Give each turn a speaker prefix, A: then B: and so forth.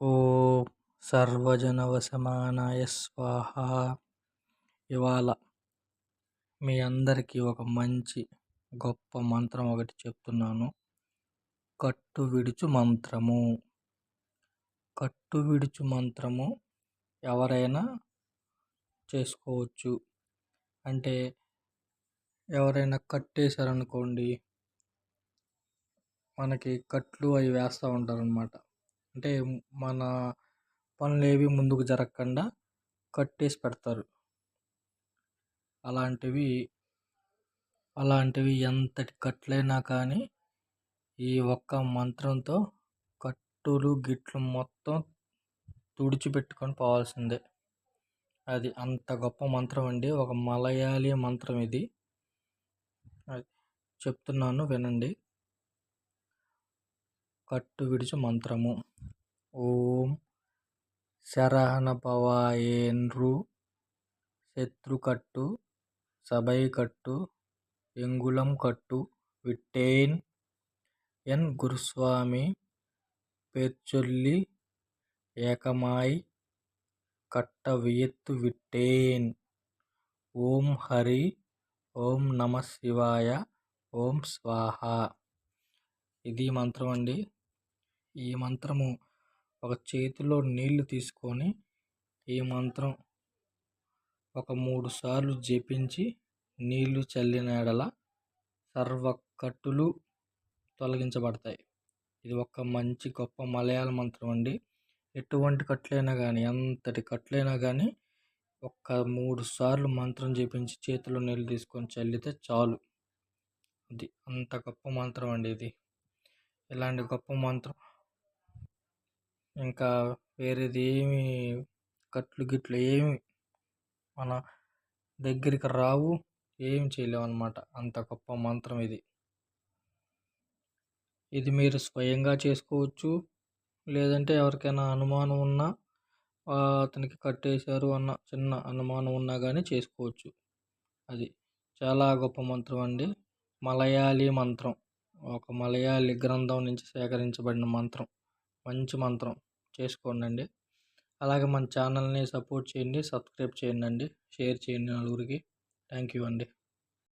A: ఓం సర్వజనవశమానాయ స్వాహ. ఇవాళ మీ అందరికీ ఒక మంచి గొప్ప మంత్రం ఒకటి చెప్తున్నాను. కట్టు విడుచు మంత్రము. కట్టు విడుచు మంత్రము ఎవరైనా చేసుకోవచ్చు. అంటే ఎవరైనా కట్టేశారనుకోండి మనకి కట్లు అవి వేస్తూ ఉంటారనమాట అంటే మన పనులు ఏవి ముందుకు జరగకుండా కట్టేసి పెడతారు. అలాంటివి అలాంటివి ఎంతటి కట్లైనా కానీ ఈ ఒక్క మంత్రంతో కట్టులు గిట్లు మొత్తం తుడిచిపెట్టుకొని పోవాల్సిందే. అది అంత గొప్ప మంత్రం అండి. ఒక మలయాళీ మంత్రం ఇది. చెప్తున్నాను వినండి. కట్టు విడిచి మంత్రము. ఓం శరహణపవాయేన్రు శత్రుకట్టు సభైకట్టు ఎంగుళం కట్టు విట్టేన్ ఎన్ గురుస్వామి పేర్చొల్లి ఏకమాయ్ కట్ట వియత్తు విట్టేన్. ఓం హరి ఓం నమ శివాయ ఓం స్వాహ. ఇది మంత్రం అండి. ఈ మంత్రము ఒక చేతిలో నీళ్ళు తీసుకొని ఈ మంత్రం ఒక మూడు సార్లు జపించి నీళ్ళు చల్లిన ఎడల సర్వకట్టులు తొలగించబడతాయి. ఇది ఒక మంచి గొప్ప మలయాళ మంత్రం అండి. ఎటువంటి కట్లైనా కానీ ఎంతటి కట్లైనా కానీ ఒక్క మూడు సార్లు మంత్రం జపించి చేతిలో నీళ్ళు తీసుకొని చల్లితే చాలు. అది అంత గొప్ప మంత్రం అండి ఇది. ఇలాంటి గొప్ప మంత్రం ఇంకా వేరేది ఏమి కట్లు గిట్లు ఏమి మన దగ్గరికి రావు. ఏం చేయలేము అనమాట అంత గొప్ప మంత్రం ఇది. ఇది మీరు స్వయంగా చేసుకోవచ్చు. లేదంటే ఎవరికైనా అనుమానం ఉన్నా అతనికి కట్టేశారు అన్న చిన్న అనుమానం ఉన్నా కానీ చేసుకోవచ్చు. అది చాలా గొప్ప మంత్రం అండి. మలయాళీ మంత్రం. ఒక మలయాళీ గ్రంథం నుంచి సేకరించబడిన మంత్రం. మంచి మంత్రం చేసుకోండి అలాగే మన ఛానల్ని సపోర్ట్ చేయండి సబ్స్క్రైబ్ చేయండి షేర్ చేయండి నలుగురికి. థ్యాంక్ యూ అండి.